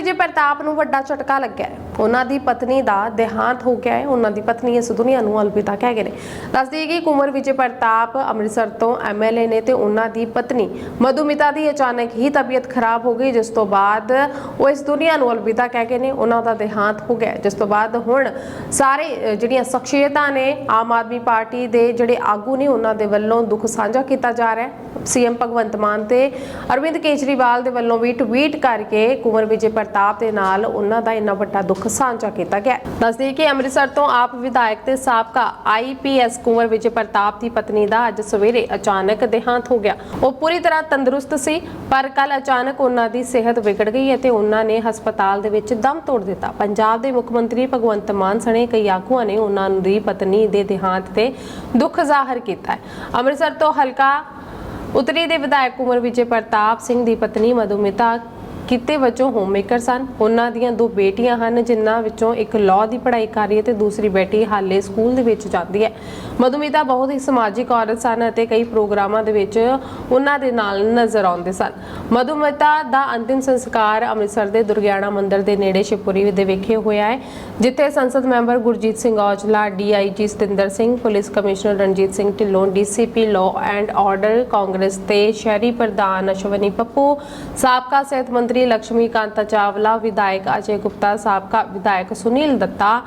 ਵਿਜੇ ਪ੍ਰਤਾਪ ਨੂੰ ਵੱਡਾ ਝਟਕਾ ਲੱਗਿਆ ਹੈ, ਉਹਨਾਂ ਦੀ ਪਤਨੀ ਦਾ ਦੇਹਾਂਤ ਹੋ ਗਿਆ ਹੈ, ਉਹਨਾਂ ਦੀ ਪਤਨੀ ਇਸ ਦੁਨੀਆ ਨੂੰ ਅਲਵਿਦਾ ਕਹਿ ਗਏ ਨੇ। ਦੱਸਦੀ ਹੈ ਕਿ ਕੁਮਰ ਵਿਜੇ ਪ੍ਰਤਾਪ ਅੰਮ੍ਰਿਤਸਰ ਤੋਂ ਐਮਐਲਏ ਨੇ ਤੇ ਉਹਨਾਂ ਦੀ ਪਤਨੀ ਮਧੂਮਿਤਾ ਦੀ ਅਚਾਨਕ ਹੀ ਤਬੀਅਤ ਖਰਾਬ ਹੋ ਗਈ, ਜਿਸ ਤੋਂ ਬਾਅਦ ਉਹ ਇਸ ਦੁਨੀਆ ਨੂੰ ਅਲਵਿਦਾ ਕਹਿ ਗਏ ਨੇ, ਉਹਨਾਂ ਦਾ ਦੇਹਾਂਤ ਹੋ ਗਿਆ ਜਿਸ ਤੋਂ ਬਾਅਦ ਹੁਣ ਸਾਰੇ ਜਿਹੜੀਆਂ ਸ਼ਖਸੀਅਤਾਂ ਨੇ ਆਮ ਆਦਮੀ ਪਾਰਟੀ ਦੇ ਜਿਹੜੇ ਆਗੂ ਨੇ, ਉਹਨਾਂ ਦੇ ਵੱਲੋਂ ਦੁੱਖ ਸਾਂਝਾ ਕੀਤਾ ਜਾ ਰਿਹਾ ਹੈ। ਸੀਐਮ ਭਗਵੰਤ ਮਾਨ ਤੇ ਅਰਵਿੰਦ ਕੇਜਰੀਵਾਲ ਦੇ ਵੱਲੋਂ ਵੀ ਟਵੀਟ ਕਰਕੇ ਕੁਮਰ ਵਿਜੇ ਪ੍ਰਤਾਪ ਦੇ ਨਾਲ ਉਹਨਾਂ ਦਾ ਇੰਨਾ ਵੱਡਾ ਦੁੱਖ ਸਾਂਝਾ ਕੀਤਾ ਗਿਆ ਦੱਸਦੇ ਕਿ ਅੰਮ੍ਰਿਤਸਰ ਤੋਂ ਆਪ ਵਿਧਾਇਕ ਤੇ ਸਾਬਕਾ ਆਈਪੀਐਸ ਕੁਮਰ ਵਿਜੇ ਪ੍ਰਤਾਪ ਦੀ ਪਤਨੀ ਦਾ ਅੱਜ ਸਵੇਰੇ ਅਚਾਨਕ ਦੇਹਾਂਤ ਹੋ ਗਿਆ। ਉਹ ਪੂਰੀ ਤਰ੍ਹਾਂ ਤੰਦਰੁਸਤ ਸੀ, ਪਰ ਕੱਲ ਅਚਾਨਕ ਉਹਨਾਂ ਦੀ ਸਿਹਤ ਵਿਗੜ ਗਈ ਅਤੇ ਉਹਨਾਂ ਨੇ ਹਸਪਤਾਲ ਦੇ ਵਿੱਚ ਦਮ ਤੋੜ ਦਿੱਤਾ। ਪੰਜਾਬ ਦੇ ਮੁੱਖ ਮੰਤਰੀ ਭਗਵੰਤ ਮਾਨ ਸਣੇ ਕਈ ਆਗੂਆਂ ਨੇ ਉਹਨਾਂ ਦੀ ਪਤਨੀ ਦੇ ਦੇਹਾਂਤ ਤੇ ਦੁੱਖ ਜ਼ਾਹਰ ਕੀਤਾ ਹੈ। ਅੰਮ੍ਰਿਤਸਰ ਤੋਂ ਹਲਕਾ ਉਤਰੀ ਦੇ ਵਿਧਾਇਕ ਕੁਮਰ ਵਿਜੇ ਪ੍ਰਤਾਪ ਸਿੰਘ ਦੀ ਪਤਨੀ ਮਧੂਮਿਤਾ ਕਿਤੇ ਵਜੋਂ ਹੋਮਮੇਕਰ ਸਨ। ਉਹਨਾਂ ਦੀਆਂ ਦੋ ਬੇਟੀਆਂ ਹਨ, ਜਿਨ੍ਹਾਂ ਵਿੱਚੋਂ ਇੱਕ ਲਾਅ ਦੀ ਪੜ੍ਹਾਈ ਕਰ ਰਹੀ ਹੈ ਤੇ ਦੂਸਰੀ ਬੇਟੀ ਹਾਲੇ ਸਕੂਲ ਦੇ ਵਿੱਚ ਜਾਂਦੀ ਹੈ। ਮਧੂਮਿਤਾ ਬਹੁਤ ਹੀ ਸਮਾਜਿਕ ਔਰਤ ਸਨ ਅਤੇ ਕਈ ਪ੍ਰੋਗਰਾਮਾਂ ਦੇ ਵਿੱਚ ਉਹਨਾਂ ਦੇ ਨਾਲ ਨਜ਼ਰ ਆਉਂਦੇ ਸਨ। ਮਧੂਮਿਤਾ ਦਾ ਅੰਤਿਮ ਸੰਸਕਾਰ ਅੰਮ੍ਰਿਤਸਰ ਦੇ ਦੁਰਗਿਆਣਾ ਮੰਦਿਰ ਦੇ ਨੇੜੇ ਸ਼ਿਵਪੁਰੀ ਦੇ ਵਿਖੇ ਹੋਇਆ ਹੈ, ਜਿੱਥੇ ਸੰਸਦ member Gurjeet Singh Aujla DIG Satinder Singh, police commissioner Ranjit Singh Dhillon DCP law and order Congress ਤੇ ਸ਼ਹਿਰੀ ਪ੍ਰਧਾਨ ਅਸ਼ਵਨੀ ਪੱਪੂ, ਸਾਬਕਾ ਸਿਹਤ ਮੰਤਰੀ ਲక్ష్ਮੀ ਕਾਂਤਾ ਚਾਵਲਾ, ਵਿਧਾਇਕ ਅਜੇ ਗੁਪਤਾ, ਸਾਬਕਾ ਵਿਧਾਇਕ ਸੁਨੀਲ ਦੱਤਾ,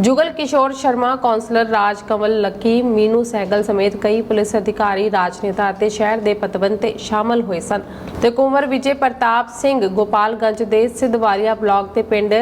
ਜੁਗਲ ਕਿਸ਼ੋਰ ਸ਼ਰਮਾ, ਕੌਂਸਲਰ ਰਾਜ ਕਮਲ ਲੱਕੀ, ਮੀਨੂ ਸਹਿਗਲ ਸਮੇਤ ਕਈ ਪੁਲਿਸ ਅਧਿਕਾਰੀ, ਰਾਜਨੇਤਾ ਅਤੇ ਸ਼ਹਿਰ ਦੇ ਪਤਵੰਤੇ ਸ਼ਾਮਲ ਹੋਏ ਸਨ। ਤੇ ਕੁੰਵਰ ਵਿਜੇ ਪ੍ਰਤਾਪ ਸਿੰਘ ਗੋਪਾਲਗੰਜ ਦੇ ਸਿੱਧਵਾਲੀਆ ਬਲਾਕ ਦੇ ਪਿੰਡ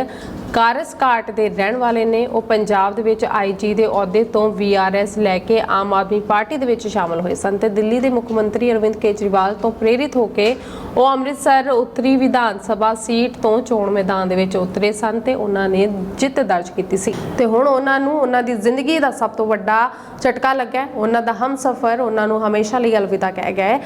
ਕਾਰਸਕਾਟ ਦੇ ਰਹਿਣ ਵਾਲੇ ਨੇ। ਉਹ ਪੰਜਾਬ ਦੇ ਵਿੱਚ ਆਈਜੀ ਦੇ ਅਹੁਦੇ ਤੋਂ ਵੀਆਰਐਸ ਲੈ ਕੇ ਆਮ ਆਦਮੀ ਪਾਰਟੀ ਦੇ ਵਿੱਚ ਸ਼ਾਮਲ ਹੋਏ ਸਨ ਤੇ ਦਿੱਲੀ ਦੇ ਮੁੱਖ ਮੰਤਰੀ ਅਰਵਿੰਦ ਕੇਜਰੀਵਾਲ ਤੋਂ ਪ੍ਰੇਰਿਤ ਹੋ ਕੇ ਉਹ ਅੰਮ੍ਰਿਤਸਰ ਉੱਤਰੀ ਵਿਧਾਨ ਸਭਾ ਸੀਟ ਤੋਂ ਚੋਣ ਮੈਦਾਨ ਦੇ ਵਿੱਚ ਉਤਰੇ ਸਨ ਤੇ ਉਹਨਾਂ ਨੇ ਜਿੱਤ ਦਰਜ ਕੀਤੀ ਸੀ। ਤੇ ਹੁਣ ਉਹਨਾਂ ਨੂੰ ਉਹਨਾਂ ਦੀ ਜ਼ਿੰਦਗੀ ਦਾ ਸਭ ਤੋਂ ਵੱਡਾ ਝਟਕਾ ਲੱਗਾ ਉਹਨਾਂ ਦਾ ਹਮਸਫਰ ਉਹਨਾਂ ਨੂੰ ਹਮੇਸ਼ਾ ਲਈ ਅਲਵਿਦਾ ਕਹਿ ਗਿਆ ਹੈ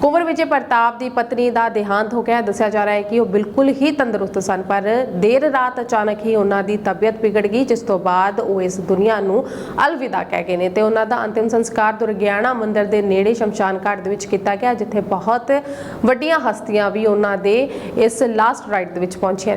ਕੁੰਵਰ ਵਿਜੇ ਪ੍ਰਤਾਪ ਦੀ ਪਤਨੀ ਦਾ ਦੇਹਾਂਤ ਹੋ ਗਿਆ। ਦੱਸਿਆ ਜਾ ਰਿਹਾ ਹੈ ਕਿ ਉਹ ਬਿਲਕੁਲ ਹੀ ਤੰਦਰੁਸਤ ਸਨ, ਪਰ ਦੇਰ ਰਾਤ ਅਚਾਨਕ ਹੀ ਉਹਨਾਂ ਦੀ ਤਬੀਅਤ ਵਿਗੜ ਗਈ, ਜਿਸ ਤੋਂ ਬਾਅਦ ਉਹ ਇਸ ਦੁਨੀਆ ਨੂੰ ਅਲਵਿਦਾ ਕਹਿ ਗਏ ਨੇ। ਤੇ ਉਹਨਾਂ ਦਾ ਅੰਤਿਮ ਸੰਸਕਾਰ ਦੁਰਗਿਆਣਾ ਮੰਦਿਰ ਦੇ ਨੇੜੇ ਸ਼ਮਸ਼ਾਨ ਘਾਟ ਦੇ ਵਿੱਚ ਕੀਤਾ ਗਿਆ, ਜਿੱਥੇ ਬਹੁਤ ਵੱਡੀਆਂ ਹਸਤੀਆਂ ਵੀ ਉਹਨਾਂ ਦੇ ਇਸ ਲਾਸਟ ਰਾਈਡ ਦੇ ਵਿੱਚ ਪਹੁੰਚੀਆਂ ਨੇ।